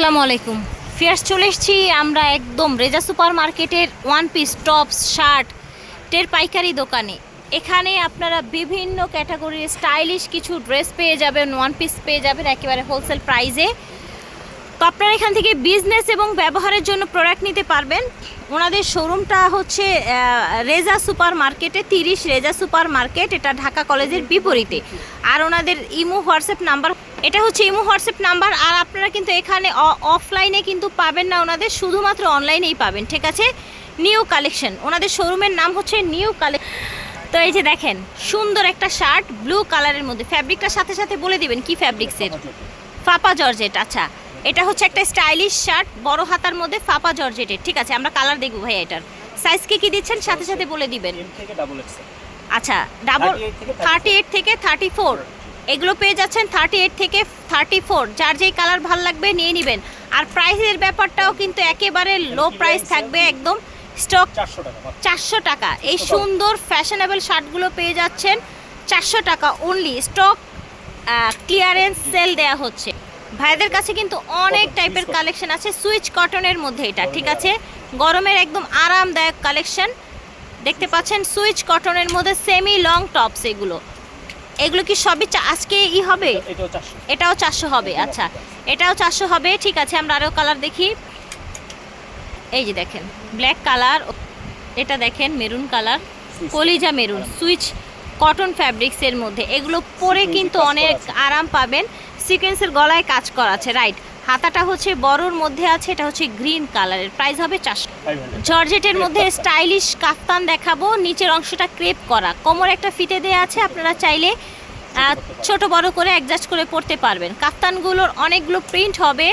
আসসালামু আলাইকুম। ফিয়ার্স চলে এসেছি আমরা একদম রেজা সুপার মার্কেটের ওয়ান পিস টপস শার্ট টের পাইকারি দোকানে। এখানে আপনারা বিভিন্ন ক্যাটাগরির স্টাইলিশ কিছু ড্রেস পেয়ে যাবেন ওয়ান পিস পেয়ে যাবেন একেবারে হোলসেল প্রাইজে তো আপনারা এখান থেকে বিজনেস এবং ব্যবহারের জন্য প্রোডাক্ট নিতে পারবেন। ওনাদের শোরুমটা হচ্ছে রেজা সুপার মার্কেটে তিরিশ রেজা সুপার মার্কেট এটা ঢাকা কলেজের বিপরীতে। আর ওনাদের ইমো হোয়াটসঅ্যাপ নাম্বার, এটা হচ্ছে ইমো হোয়াটসঅ্যাপ নাম্বার, আর আপনারা কিন্তু এখানে অফলাইনে কিন্তু পাবেন না ওনাদের, শুধুমাত্র অনলাইনেই পাবেন, ঠিক আছে? নিউ কালেকশন, ওনাদের শোরুমের নাম হচ্ছে নিউ কালেকশন তো এই যে দেখেন, সুন্দর একটা শার্ট, ব্লু কালারের মধ্যে, ফ্যাব্রিকটার সাথে সাথে বলে দিবেন, কি ফ্যাব্রিক্সের ফাপা জর্জেট আচ্ছা। এটা হচ্ছে একটা স্টাইলিশ শার্ট বড় হাতার মধ্যে ফাপা জর্জেটের ঠিক আছে? আমরা কালার দেখব ভাই এটার। সাইজ কি কি দিচ্ছেন? সাথে সাথে বলে দিবেন। আচ্ছা ডাবল থার্টি এইট থেকে থার্টি ফোর এগুলো পেয়ে যাচ্ছেন থার্টি এইট থেকে থার্টি ফোর যার যেই কালার ভালো লাগবে নিয়ে নেবেন। আর প্রাইসের ব্যাপারটাও কিন্তু একেবারে লো প্রাইস থাকবে একদম স্টক চারশো টাকা চারশো টাকা। এই সুন্দর ফ্যাশনেবল শার্টগুলো পেয়ে যাচ্ছেন চারশো টাকা অনলি স্টক ক্লিয়ারেন্স সেল দেয়া হচ্ছে। ভাইদের কাছে কিন্তু অনেক টাইপের কালেকশন আছে। সুইচ কটনের মধ্যে এটা ঠিক আছে? গরমের একদম আরামদায়ক কালেকশন দেখতে পাচ্ছেন সুইচ কটনের মধ্যে সেমি লং টপস এগুলো। এগুলো কি সবই আজকে ই হবে? এটাও চারশো। হবে আচ্ছা। এটাও চারশো হবে ঠিক আছে আমরা আরও কালার দেখি। এই যে দেখেন ব্ল্যাক কালার এটা দেখেন মেরুন কালার কলিজা মেরুন সুইচ কটন ফ্যাব্রিক্সের মধ্যে। এগুলো পরে কিন্তু অনেক আরাম পাবেন। সিকোয়েন্সের গলায় কাজ করা আছে রাইট। হাতাটা হচ্ছে বড়র মধ্যে আছে এটা হচ্ছে গ্রিন কালারের। প্রাইস হবে চারশো। জর্জেটের মধ্যে স্টাইলিশ কাফতান দেখাবো নিচের অংশটা ক্রেপ করা। কোমর একটা ফিতে দেওয়া আছে আপনারা চাইলে ছোট বড় করে অ্যাডজাস্ট করে পড়তে পারবেন। কাফতানগুলোর অনেকগুলো প্রিন্ট হবে।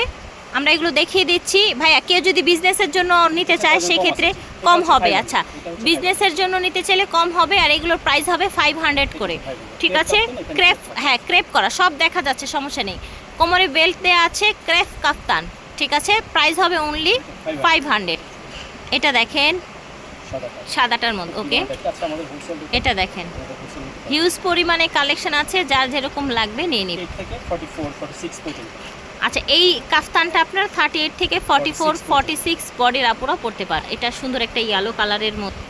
আমরা এগুলো দেখিয়ে দিচ্ছি। ভাইয়া কেউ যদি বিজনেসের জন্য নিতে চায় সেক্ষেত্রে কম হবে। আচ্ছা বিজনেসের জন্য নিতে চাইলে কম হবে আর এগুলোর প্রাইস হবে ফাইভ হান্ড্রেড করে। ঠিক আছে? ক্রেপ হ্যাঁ ক্রেপ করা। সব দেখা যাচ্ছে সমস্যা নেই। কোমরে বেল্ট দেওয়া আছে ক্রেপ কাপ্তান ঠিক আছে? প্রাইস হবে অনলি ফাইভ হান্ড্রেড এটা দেখেন। সাদাটার মধ্যে ওকে এটা দেখেন। হিউজ পরিমাণে কালেকশন আছে যার যেরকম লাগবে নিয়ে নিন। এইট থেকে 44, 46 পর্যন্ত। আচ্ছা এই কাফতানটা আপনার থার্টি এইট থেকে ফর্টি ফোর 46 ফর্টি সিক্স বডির আপুরা পড়তে পারে এটা সুন্দর একটা ইয়েলো কালারের মধ্যে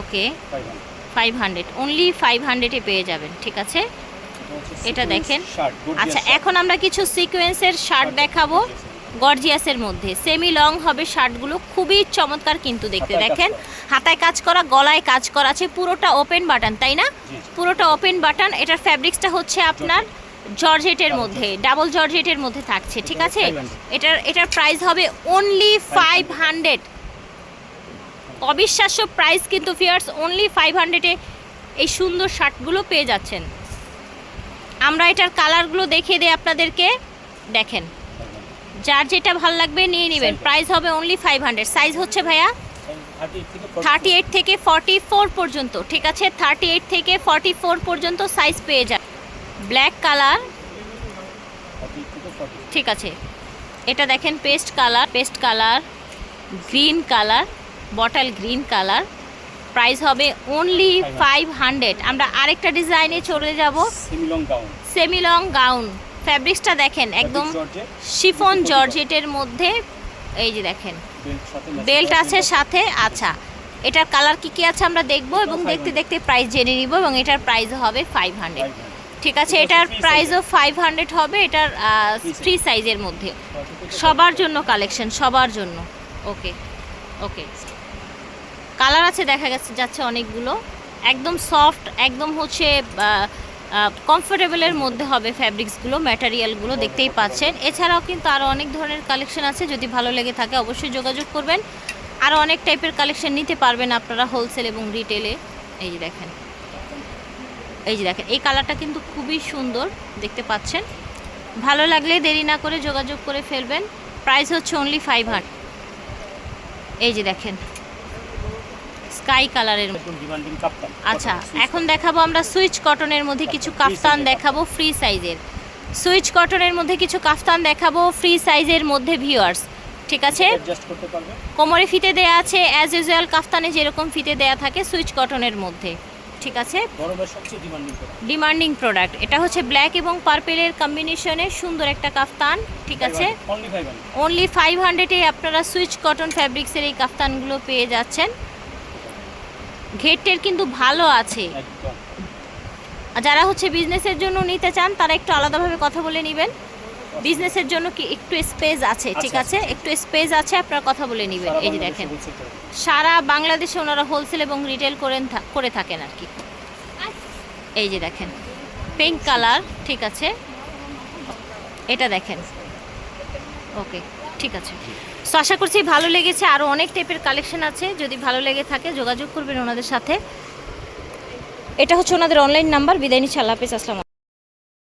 okay five hundred only five হান্ড্রেডে পেয়ে যাবেন ঠিক আছে? এটা দেখেন। আচ্ছা এখন আমরা কিছু সিকোয়েন্সের শার্ট দেখাবো। গর্জিয়াসের মধ্যে। সেমি লং হবে শার্টগুলো খুবই চমৎকার কিন্তু দেখতে। দেখেন হাতায় কাজ করা গলায় কাজ করা আছে। পুরোটা ওপেন বাটন তাই না। পুরোটা ওপেন বাটন এটার ফ্যাব্রিক্সটা হচ্ছে আপনার জর্জেটের মধ্যে ডাবল জর্জেটের মধ্যে থাকছে ঠিক আছে? এটার এটার প্রাইস হবে অনলি ফাইভ হান্ড্রেড অবিশ্বাস্য প্রাইস কিন্তু ফিয়ার্স অনলি ফাইভ হান্ড্রেডে এই সুন্দর শার্টগুলো পেয়ে যাচ্ছেন। আমরা এটার কালারগুলো দেখিয়ে দিই আপনাদেরকে। দেখেন যার যেটা ভালো লাগবে নিয়ে নেবেন। প্রাইস হবে অনলি ফাইভ হান্ড্রেড সাইজ হচ্ছে ভাইয়া 38 থেকে 44 থার্টি এইট থেকে ফর্টি ফোর পর্যন্ত ঠিক আছে? থার্টি এইট থেকে ফর্টি ফোর পর্যন্ত সাইজ পেয়ে যায় ব্ল্যাক কালার। 38 থেকে 40 ঠিক আছে। এটা দেখেন paste colour paste colour green colour bottle green colour. Price হবে অনলি ফাইভ হান্ড্রেড আমরা আরেকটা ডিজাইনে চলে যাব। সেমি লং গাউন ফ্যাব্রিক্সটা দেখেন একদম শিফন জর্জেটের মধ্যে। এই যে দেখেন। বেল্ট আছে সাথে। আচ্ছা। এটার কালার কি কি আছে আমরা দেখব এবং দেখতে দেখতে প্রাইস জেনে নিব এবং এটার প্রাইস হবে ফাইভ হান্ড্রেড 500 ঠিক আছে এটার প্রাইসও ফাইভ হান্ড্রেড হবে এটার ফ্রি সাইজের মধ্যে। সবার জন্য কালেকশন সবার জন্য। ওকে ওকে কালার আছে দেখা গেছে যাচ্ছে অনেকগুলো। একদম সফট একদম হচ্ছে কমফোর্টেবলের মধ্যে হবে ফ্যাব্রিক্সগুলো ম্যাটারিয়ালগুলো দেখতেই পাচ্ছেন। এছাড়াও কিন্তু আরও অনেক ধরনের কালেকশন আছে যদি ভালো লেগে থাকে অবশ্যই যোগাযোগ করবেন। আরও অনেক টাইপের কালেকশন নিতে পারবেন আপনারা হোলসেল এবং রিটেলে এই যে দেখেন। এই যে দেখেন এই কালারটা কিন্তু খুবই সুন্দর দেখতে পাচ্ছেন। ভালো লাগলে দেরি না করে যোগাযোগ করে ফেলবেন। প্রাইস হচ্ছে অনলি ফাইভ হান্ড এই যে দেখেন স্কাই কালারের আচ্ছা এখন দেখাবো আমরা সুইচ কটনের মধ্যে কিছু কাফতান দেখাবো ফ্রি সাইজের সুইচ কটনের মধ্যে কিছু কাফতান দেখাবো ফ্রি সাইজের মধ্যে ভিউয়ার্স ঠিক আছে? কোমরে ফিতে দেয়া আছে অ্যাজ ইউজুয়াল কাফতানে যেরকম ফিতে দেয়া থাকে সুইচ কটনের মধ্যে। ঠিক আছে? ডিমান্ডিং প্রোডাক্ট এটা হচ্ছে ব্ল্যাক এবং পার্পেলের কম্বিনেশনে সুন্দর একটা কাফতান ঠিক আছে? অনলি ফাইভ হান্ড্রেডে আপনারা সুইচ কটন ফ্যাব্রিক্সের এই কাফতানগুলো পেয়ে যাচ্ছেন। ঘেরটের কিন্তু ভালো আছে। যারা হচ্ছে বিজনেসের জন্য নিতে চান তারা একটু আলাদাভাবে কথা বলে নেবেন। বিজনেসের জন্য কি একটু স্পেস আছে? ঠিক আছে একটু স্পেস আছে? আপনারা কথা বলে নেবেন। এই যে দেখেন। সারা বাংলাদেশে ওনারা হোলসেল এবং রিটেল করেন করে থাকেন আর কি। এই যে দেখেন। পিঙ্ক কালার ঠিক আছে? এটা দেখেন। ওকে ঠিক আছে। সো আশা করছি ভালো লেগেছে। আরও অনেক টাইপের কালেকশন আছে। যদি ভালো লেগে থাকে যোগাযোগ করবেন ওনাদের সাথে। এটা হচ্ছে ওনাদের অনলাইন নাম্বার বিদায় নিচ্ছি। আল্লাহ হাফিজ। আসসালাম